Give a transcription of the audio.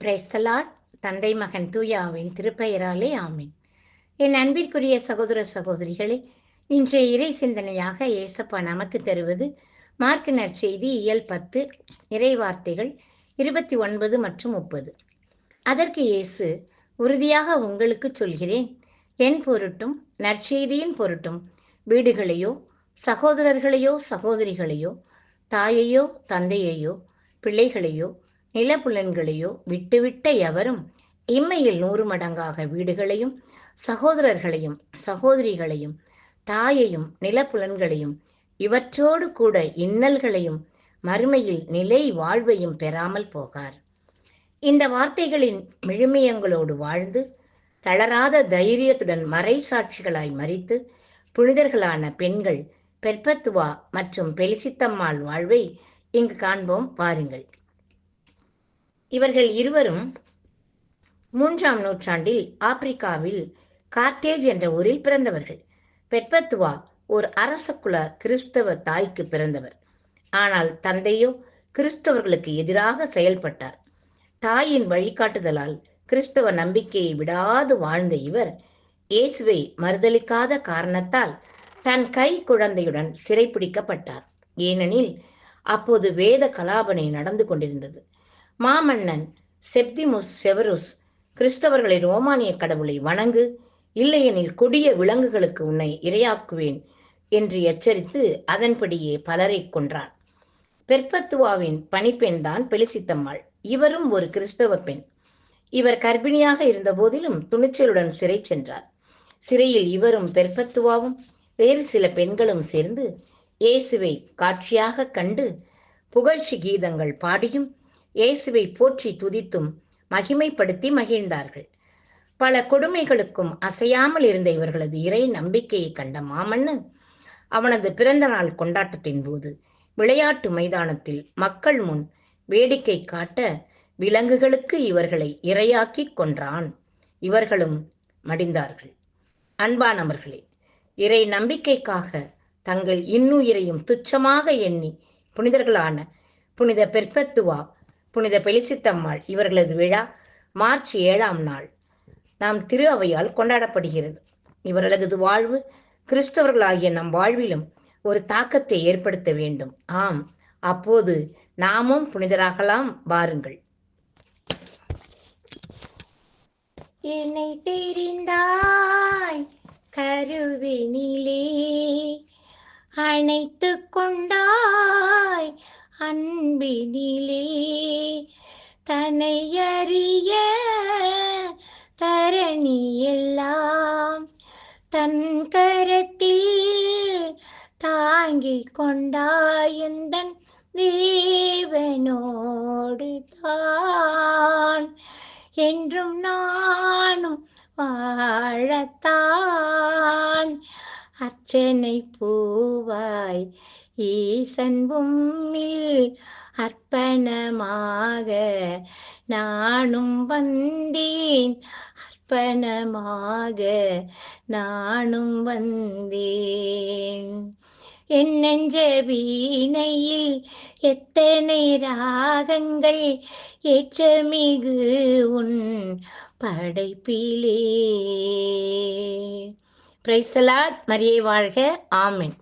Praise the Lord தந்தை மகன் தூயாவின் திருப்பெயராலே ஆமீன். என் அன்பிற்குரிய சகோதர சகோதரிகளே இன்றைய இறை சிந்தனையாக ஏசப்பா நமக்கு தருவது மார்க்கு நற்செய்தி இயல் பத்து இறைவார்த்தைகள் இருபத்தி ஒன்பது மற்றும் முப்பது. அதற்கு இயேசு உறுதியாக உங்களுக்கு சொல்கிறேன் என் பொருட்டும் நற்செய்தியின் பொருட்டும் வீடுகளையோ சகோதரர்களையோ சகோதரிகளையோ தாயையோ தந்தையையோ பிள்ளைகளையோ நிலப்புலன்களையோ விட்டுவிட்ட எவரும் இம்மையில் நூறு மடங்காக வீடுகளையும் சகோதரர்களையும் சகோதரிகளையும் தாயையும் நிலப்புலன்களையும் இவற்றோடு கூட இன்னல்களையும் மறுமையில் நிலை வாழ்வையும் பெறாமல் போகார். இந்த வார்த்தைகளின் மிழுமியங்களோடு வாழ்ந்து தளராத தைரியத்துடன் மறை சாட்சிகளாய் மறித்து புனிதர்களான பெண்கள் பெர்பத்துவா மற்றும் பெலிசித்தம்மாள் வாழ்வை இங்கு காண்போம். பாருங்கள் இவர்கள் இருவரும் மூன்றாம் நூற்றாண்டில் ஆப்பிரிக்காவில் கார்த்தேஜ் என்ற ஊரில் பிறந்தவர்கள். பெட்பத்துவா ஒரு அரசகுல கிறிஸ்தவ தாய்க்கு பிறந்தவர். ஆனால் தந்தையோ கிறிஸ்தவர்களுக்கு எதிராக செயல்பட்டார். தாயின் வழிகாட்டுதலால் கிறிஸ்தவ நம்பிக்கையை விடாது வாழ்ந்த இவர் இயேசுவை மறுதளிக்காத காரணத்தால் தன் கை குழந்தையுடன் சிறைப்பிடிக்கப்பட்டார். ஏனெனில் அப்போது வேத கலாபனை நடந்து கொண்டிருந்தது. மாமன்னன் செப்திமுஸ் செவருஸ் கிறிஸ்தவர்களை ரோமானிய கடவுளை வணங்கு இல்லையெனில் கொடிய விலங்குகளுக்கு உன்னை இரையாக்குவேன் என்று எச்சரித்து அதன்படியே பலரை கொன்றான். பெர்பத்துவாவின் பணிப்பெண் தான் பெலிசித்தம்மாள். இவரும் ஒரு கிறிஸ்தவ பெண். இவர் கர்ப்பிணியாக இருந்த போதிலும் துணிச்சலுடன் சிறை சென்றார். சிறையில் இவரும் பெர்பத்துவாவும் வேறு சில பெண்களும் சேர்ந்து இயேசுவை காட்சியாக கண்டு புகழ்ச்சி கீதங்கள் பாடியும் இயேசுவை போற்றி துதித்தும் மகிமைப்படுத்தி மகிழ்ந்தார்கள். பல கொடுமைகளுக்கும் அசையாமல் இருந்த இவர்களது இறை நம்பிக்கையை கண்ட மாமன்னன் அவனது பிறந்த நாள் கொண்டாட்டத்தின் போது விளையாட்டு மைதானத்தில் மக்கள் முன் வேடிக்கை காட்ட விலங்குகளுக்கு இவர்களை இரையாக்கி கொன்றான். இவர்களும் மடிந்தார்கள். அன்பானவர்களே இறை நம்பிக்கைக்காக தங்கள் இன்னுயிரையும் துச்சமாக எண்ணி புனிதர்களான புனித பெர்பத்துவா புனித பெலிசித்தம்மாள் இவர்களது விழா மார்ச் ஏழாம் நாள். நாம் திரு அவையால் கொண்டாடப்படுகிறது. இவர்களது வாழ்வு கிறிஸ்தவர்களாகிய நம் வாழ்விலும் ஒரு தாக்கத்தை ஏற்படுத்த வேண்டும். ஆம் அப்போது நாமும் புனிதராகலாம் வாருங்கள். என்னை தெரிந்தாய் கருவினிலே அணைத்து கொண்டாய் அன்பினிலே. தன்னை அறிய தரணி எல்லாம் தன் கரத்தில் தாங்கிக் கொண்டாயுந்தன் தேவனோடு தான். என்றும் நானும் வாழத்தான். அர்ச்சனை பூவாய் ஈசன் உம்மில் அர்ப்பணமாக நானும் வந்தேன். அர்ப்பணமாக நானும் வந்தேன். என் நெஞ்ச வீணையில் எத்தனை ராகங்கள் ஏற்றமிகு உன் படைப்பிலே. பிரைஸ்தலாட் மரியை வாழ்க. ஆமின்.